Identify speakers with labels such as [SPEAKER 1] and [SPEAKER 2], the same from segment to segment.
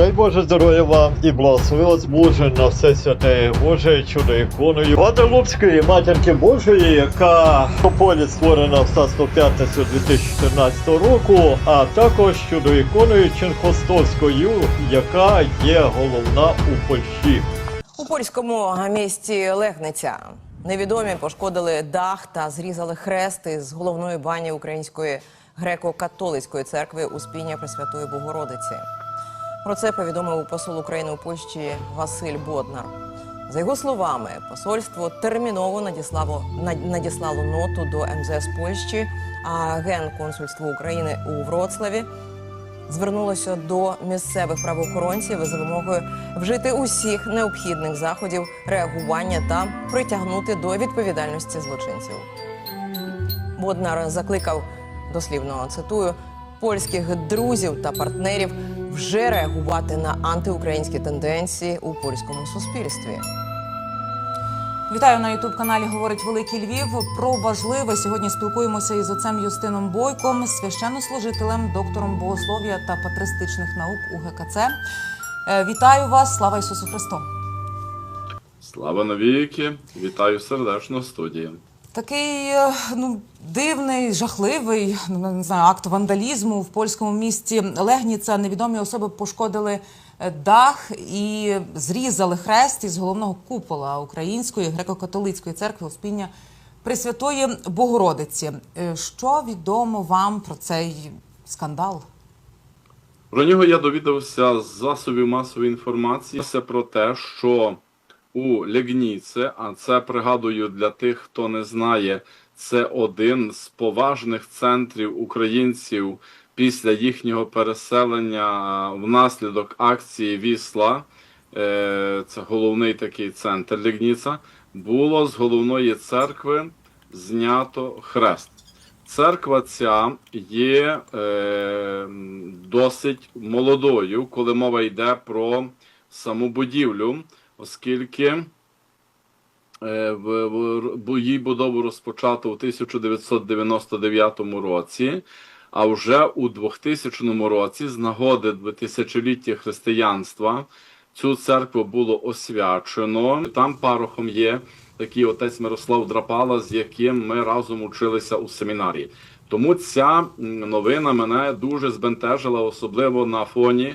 [SPEAKER 1] Дай Боже здоров'я вам і благослови вас Боже на все святе Боже чудо іконою Ваделупської матінки Божої, яка в полі створена в Стасну п'ятницю 2014 року, а також чудо іконою Ченхостовською, яка є головна у Польщі.
[SPEAKER 2] У польському місті Легниця невідомі пошкодили дах та зрізали хрести з головної бані Української греко-католицької церкви Успіння Пресвятої Богородиці. Про це повідомив посол України у Польщі Василь Боднар. За його словами, посольство терміново надіслало, надіслало ноту до МЗС Польщі, а генконсульство України у Вроцлаві звернулося до місцевих правоохоронців за вимогою вжити усіх необхідних заходів реагування та притягнути до відповідальності злочинців. Боднар закликав дослівно цитую польських друзів та партнерів вже реагувати на антиукраїнські тенденції у польському суспільстві.
[SPEAKER 3] Вітаю на Ютуб каналі Говорить Великий Львів. Про важливе сьогодні спілкуємося із отцем Юстином Бойком, священнослужителем, доктором богослов'я та патристичних наук УГКЦ. Е, Вітаю вас! Слава Ісусу Христу!
[SPEAKER 4] Слава навіки! Вітаю сердечно студії.
[SPEAKER 3] Такий е, ну дивний, жахливий ну, не знаю, акт вандалізму в польському місті Легніца. Невідомі особи пошкодили е, дах і зрізали хрест із головного купола Української греко-католицької церкви Успіння Пресвятої Богородиці. Е, Що відомо вам про цей скандал?
[SPEAKER 4] Про нього я довідався з засобів масової інформації Це про те, що у Легніце, а це пригадую для тих, хто не знає, це один з поважних центрів українців після їхнього переселення внаслідок акції Вісла. Е, Це головний такий центр Легніца. Було з головної церкви знято хрест. Церква ця є е, досить молодою, коли мова йде про саму будівлю, оскільки е, її будову розпочато у 1999 році, а вже у 2000 році, з нагоди тисячоліття християнства, цю церкву було освячено. Там парохом є такий отець Мирослав Драпала, з яким ми разом училися у семінарії. Тому ця новина мене дуже збентежила, особливо на фоні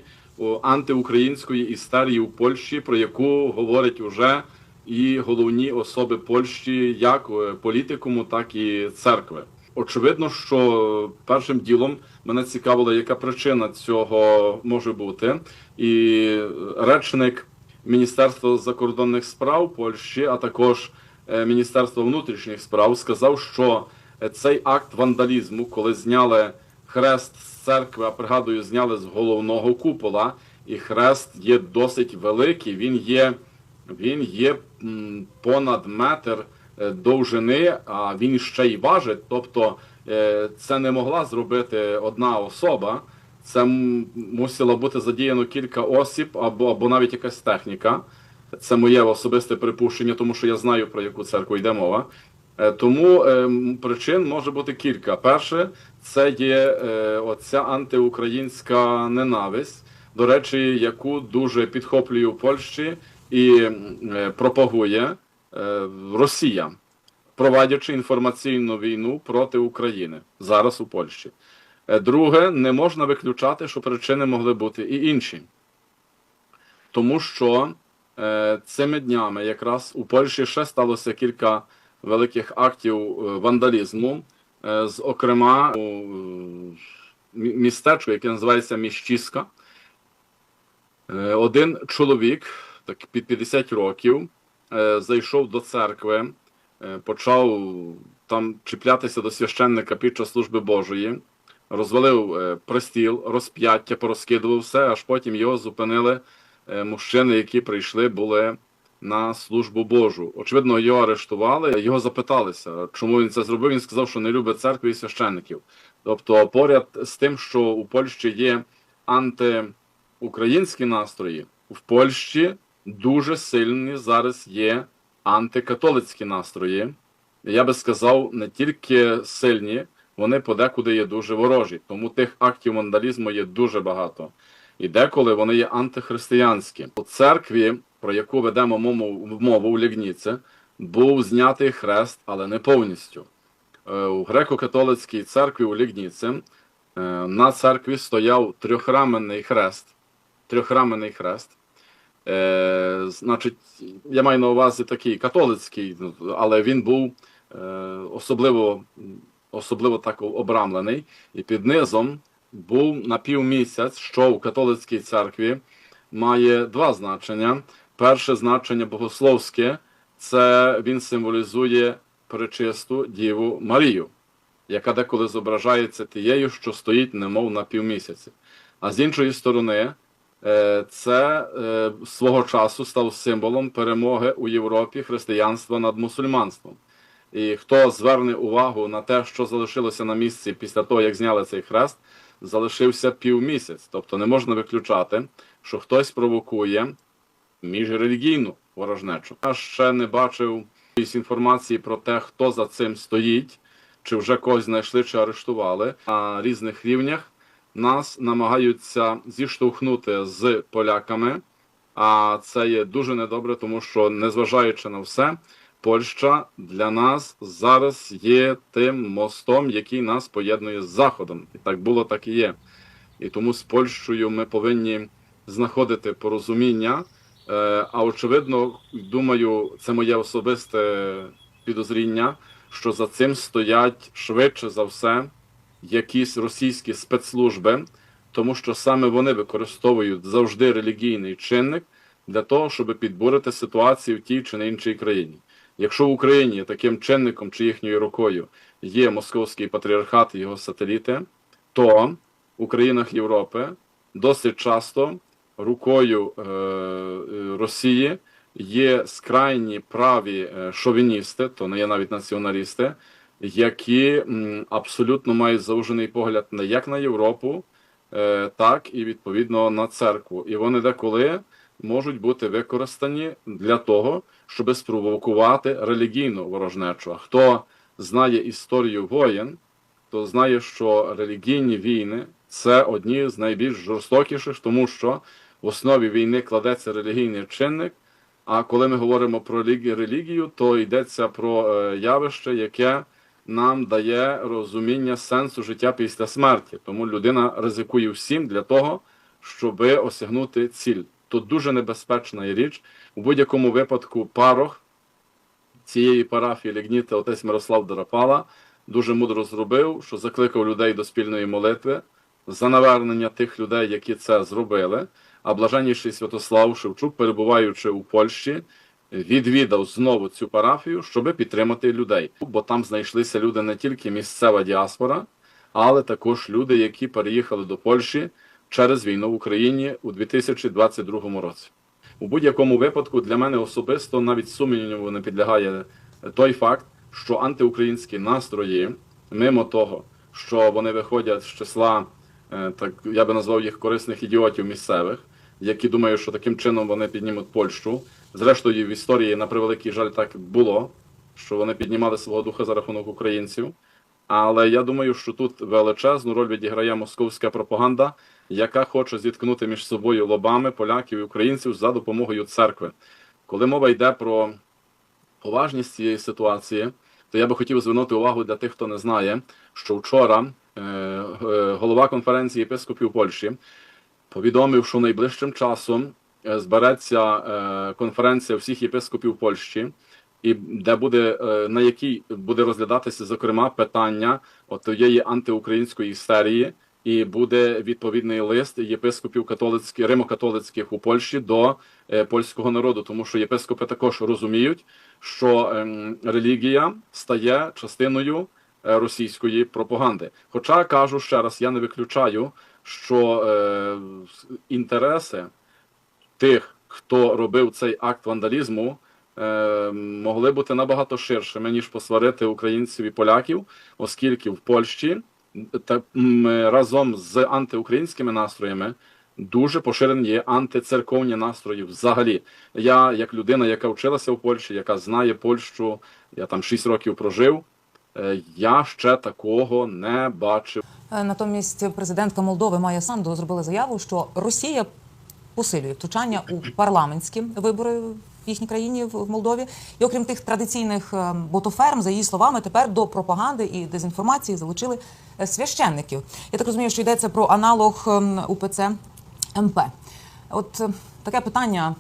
[SPEAKER 4] антиукраїнської істерії у Польщі, про яку говорять уже і головні особи Польщі, як е, політикуму, так і церкви. Очевидно, що першим ділом мене цікавило, яка причина цього може бути, і речник Міністерства закордонних справ Польщі, а також е, Міністерство внутрішніх справ, сказав, що е, цей акт вандалізму, коли зняли хрест з церкви, а пригадую, зняли з головного купола, і хрест є досить великий. Він є, він є понад метр е, довжини, а він ще й важить. Тобто е, це не могла зробити одна особа. Це мусило бути задіяно кілька осіб або, або навіть якась техніка. Це моє особисте припущення, тому що я знаю про яку церкву йде мова. Е, Тому причин може бути кілька. Перше, це є е, оця антиукраїнська ненависть, до речі, яку дуже підхоплює в Польщі і е, пропагує е, Росія, проводячи інформаційну війну проти України зараз у Польщі. Е, Друге, не можна виключати, що причини могли бути і інші. Тому що е, цими днями якраз у Польщі ще сталося кілька великих актів е, вандалізму, зокрема у е, містечку, яке називається Міщіска. Е, один чоловік, так під 50 років, е, зайшов до церкви, е, почав там чіплятися до священника під час служби Божої розвалив е, пристіл, розп'яття, порозкидував все, аж потім його зупинили е, мужчини, які прийшли, були на службу Божу. Очевидно, його арештували, його запиталися, чому він це зробив. Він сказав, що не любить церкви і священників. Тобто, поряд з тим, що у Польщі є антиукраїнські настрої, в Польщі дуже сильні зараз є антикатолицькі настрої. Я би сказав, не тільки сильні, вони подекуди є дуже ворожі. Тому тих актів вандалізму є дуже багато. і деколи вони є антихристиянські. У церкві, про яку ведемо мову, у Лігніце, був знятий хрест, але не повністю. Е, У греко-католицькій церкві у Лігніце на церкві стояв трьохраменний хрест. Трьохраменний хрест. Е, значить, я маю на увазі такий католицький, ну, але він був е, особливо, особливо так обрамлений. І під низом був на півмісяць, що в католицькій церкві має два значення. Перше значення богословське це він символізує пречисту Діву Марію, яка деколи зображається тією, що стоїть немов на півмісяці. А з іншої сторони, е, це е, свого часу став символом перемоги у Європі християнства над мусульманством. І хто зверне увагу на те, що залишилося на місці після того, як зняли цей хрест, залишився півмісяць. Тобто не можна виключати, що хтось провокує міжрелігійну ворожнечу. Я ще не бачив якоїсь інформації про те, хто за цим стоїть, чи вже когось знайшли чи арештували. На різних рівнях нас намагаються зіштовхнути з поляками. А це є дуже недобре, тому що, незважаючи на все, Польща для нас зараз є тим мостом, який нас поєднує з Заходом. І так було, так і є. І тому з Польщею ми повинні знаходити порозуміння. Е, А очевидно, думаю, це моє особисте підозріння, що за цим стоять швидше за все якісь російські спецслужби, тому що саме вони використовують завжди релігійний чинник для того, щоб підбурити ситуацію в тій чи не іншій країні. Якщо в Україні таким чинником чи їхньою рукою є московський патріархат і його сателіти, то у країнах Європи досить часто рукою е, е, Росії є скрайні праві е, шовіністи, то не є навіть націоналісти, які абсолютно мають заужений погляд не як на Європу, так і відповідно на церкву. І вони деколи можуть бути використані для того, щоб спровокувати релігійну ворожнечу. А хто знає історію воєн, то знає, що релігійні війни це одні з найбільш жорстокіших, тому що в основі війни кладеться релігійний чинник. А коли ми говоримо про релігію, то йдеться про е, явище, яке нам дає розуміння сенсу життя після смерті. Тому людина ризикує всім для того, щоб осягнути ціль. Тут дуже небезпечна річ. У будь-якому випадку парох цієї парафії Лігніти, отець Мирослав Дарапала, дуже мудро зробив, що закликав людей до спільної молитви за навернення тих людей, які це зробили. А блаженніший Святослав Шевчук, перебуваючи у Польщі, відвідав знову цю парафію, щоб підтримати людей. Бо там знайшлися люди не тільки місцева діаспора, але також люди, які переїхали до Польщі через війну в Україні у 2022 році. У будь-якому випадку для мене особисто навіть сумніву не підлягає той факт, що антиукраїнські настрої, мимо того, що вони виходять з числа, е, так я би назвав їх корисних ідіотів місцевих, які думають, що таким чином вони піднімуть Польщу. Зрештою, в історії, на превеликий жаль, так було, що вони піднімали свого духа за рахунок українців. Але я думаю, що тут величезну роль відіграє московська пропаганда, яка хоче зіткнути між собою лобами поляків і українців за допомогою церкви. Коли мова йде про поважність цієї ситуації, то я би хотів звернути увагу для тих, хто не знає, що вчора е, е, голова конференції єпископів Польщі повідомив, що найближчим часом е, збереться е, конференція всіх єпископів Польщі, і де буде е, на якій буде розглядатися зокрема питання тієї антиукраїнської істерії, і буде відповідний лист єпископів католицьких римокатолицьких у Польщі до польського народу, тому що єпископи також розуміють, що ем, релігія стає частиною російської пропаганди. Хоча кажу ще раз, я не виключаю, що е, інтереси тих, хто робив цей акт вандалізму, е, могли бути набагато ширшими, ніж посварити українців і поляків, оскільки в Польщі та, м, разом з антиукраїнськими настроями дуже поширені є антицерковні настрої взагалі. Я, як людина, яка вчилася в Польщі, яка знає Польщу, я там 6 років прожив. Е, я ще такого не бачив.
[SPEAKER 3] Е, Натомість президентка Молдови Майя Санду зробила заяву, що Росія посилює втручання у парламентські вибори в їхній країні в Молдові. І окрім тих традиційних е, ботоферм, за її словами, тепер до пропаганди і дезінформації залучили священників. Я так розумію, що йдеться про аналог ем, УПЦ МП. От таке питання.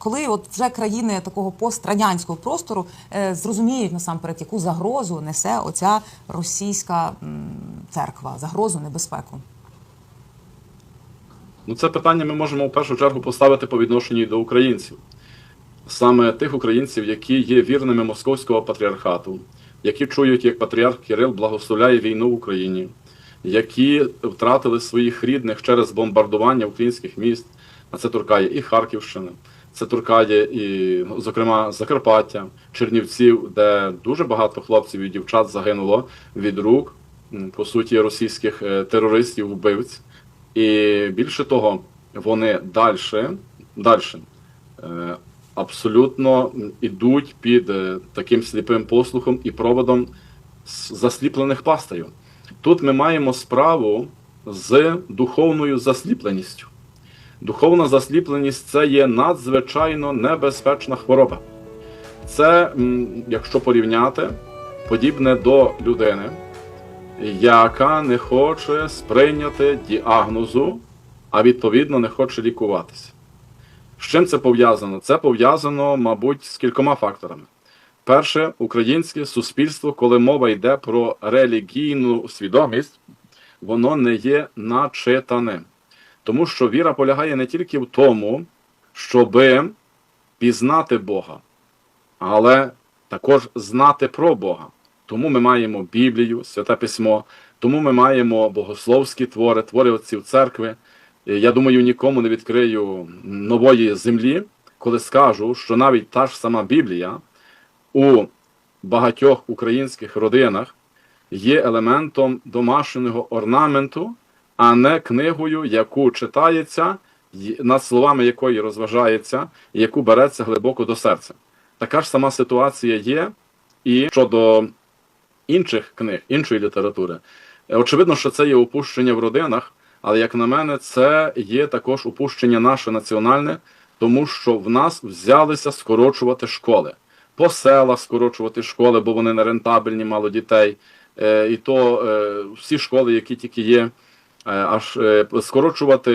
[SPEAKER 3] Коли от вже країни такого пострадянського простору е, зрозуміють насамперед, яку загрозу несе оця російська м, церква, загрозу, небезпеку.
[SPEAKER 4] Ну, це питання ми можемо в першу чергу поставити по відношенню до українців. Саме тих українців, які є вірними московського патріархату, які чують, як патріарх Кирил благословляє війну в Україні, які втратили своїх рідних через бомбардування українських міст, а це торкає і Харківщини, це торкає і, зокрема, Закарпаття, Чернівців, де дуже багато хлопців і дівчат загинуло від рук, по суті, російських е, терористів, вбивць. І більше того, вони далі, далі е, абсолютно ідуть під е, таким сліпим послухом і проводом засліплених пастирів. Тут ми маємо справу з духовною засліпленістю. Духовна засліпленість це є надзвичайно небезпечна хвороба. Це, якщо порівняти, подібне до людини, яка не хоче сприйняти діагнозу, а відповідно не хоче лікуватися. З чим це пов'язано? Це пов'язано, мабуть, з кількома факторами. Перше, українське суспільство, коли мова йде про релігійну свідомість, воно не є начитаним. Тому що віра полягає не тільки в тому, щоби пізнати Бога, але також знати про Бога. Тому ми маємо Біблію, Святе Письмо, тому ми маємо богословські твори, твори отців церкви. Е, Я думаю, нікому не відкрию нової землі, коли скажу, що навіть та ж сама Біблія у багатьох українських родинах є елементом домашнього орнаменту, а не книгою, яку читається, над словами якої розважається, і яку береться глибоко до серця. Така ж сама ситуація є і щодо інших книг, іншої літератури. Е, Очевидно, що це є упущення в родинах, але як на мене, це є також упущення наше національне, тому що в нас взялися скорочувати школи. По селах скорочувати школи, бо вони нерентабельні, мало дітей. Е, І то е, всі школи, які тільки є, аж е, скорочувати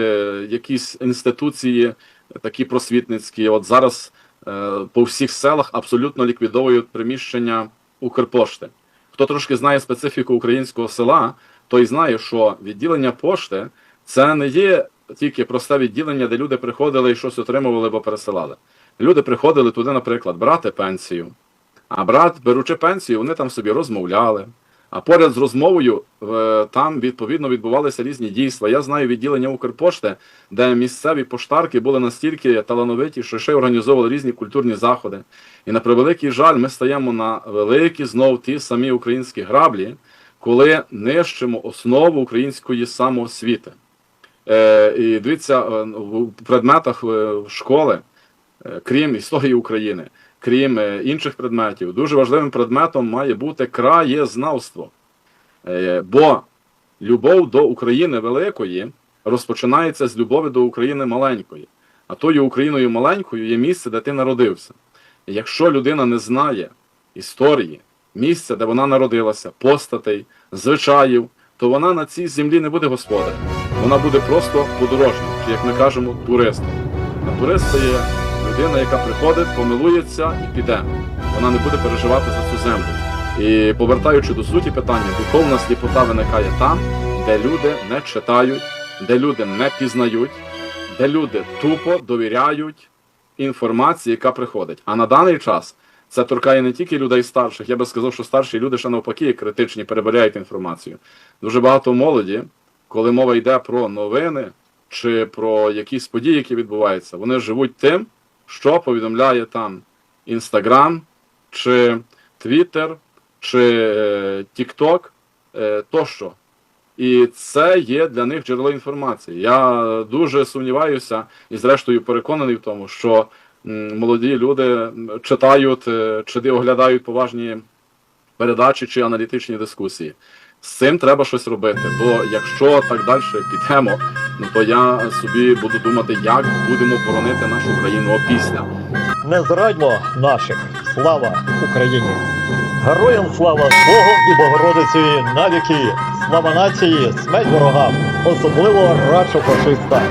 [SPEAKER 4] якісь інституції, такі просвітницькі. От зараз е, по всіх селах абсолютно ліквідовують приміщення Укрпошти. Хто трошки знає специфіку українського села, той знає, що відділення пошти це не є тільки просте відділення, де люди приходили і щось отримували або пересилали. Люди приходили туди, наприклад, брати пенсію. А брат, беручи пенсію, вони там собі розмовляли. А поряд з розмовою е, там відповідно відбувалися різні дійства. Я знаю відділення Укрпошти, де місцеві поштарки були настільки талановиті, що ще організовували різні культурні заходи. І на превеликий жаль, ми стаємо на великі знов ті самі українські граблі, коли нищимо основу української самоосвіти. Е, і дивіться, е, в предметах школи, крім історії України, крім е, інших предметів, дуже важливим предметом має бути краєзнавство. Е, Бо любов до України великої розпочинається з любові до України маленької. А тою Україною маленькою є місце, де ти народився. Якщо людина не знає історії, місця, де вона народилася, постатей, звичаїв, то вона на цій землі не буде господарем. Вона буде просто подорожнім, чи як ми кажемо, туристом. А турист це є людина, яка приходить, помилується і піде. Вона не буде переживати за цю землю. І повертаючи до суті питання, духовна сліпота виникає там, де люди не читають, де люди не пізнають, де люди тупо довіряють інформації, яка приходить. А на даний час це торкає не тільки людей старших. Я би сказав, що старші люди ще навпаки критичні, перебирають інформацію. Дуже багато молоді, коли мова йде про новини чи про якісь події, які відбуваються, вони живуть тим, що повідомляє там Інстаграм, чи Твіттер, чи е, Тікток е, тощо. І це є для них джерело інформації. Я дуже сумніваюся і, зрештою, переконаний в тому, що молоді люди читають е, чи оглядають поважні передачі чи аналітичні дискусії. З цим треба щось робити, бо якщо так далі підемо, ну то я собі буду думати, як будемо боронити нашу країну опісля.
[SPEAKER 1] Не зрадьмо наших. Слава Україні! Героям слава Богу і Богородиці навіки! Слава нації, смерть ворогам, особливо рашо фашиста!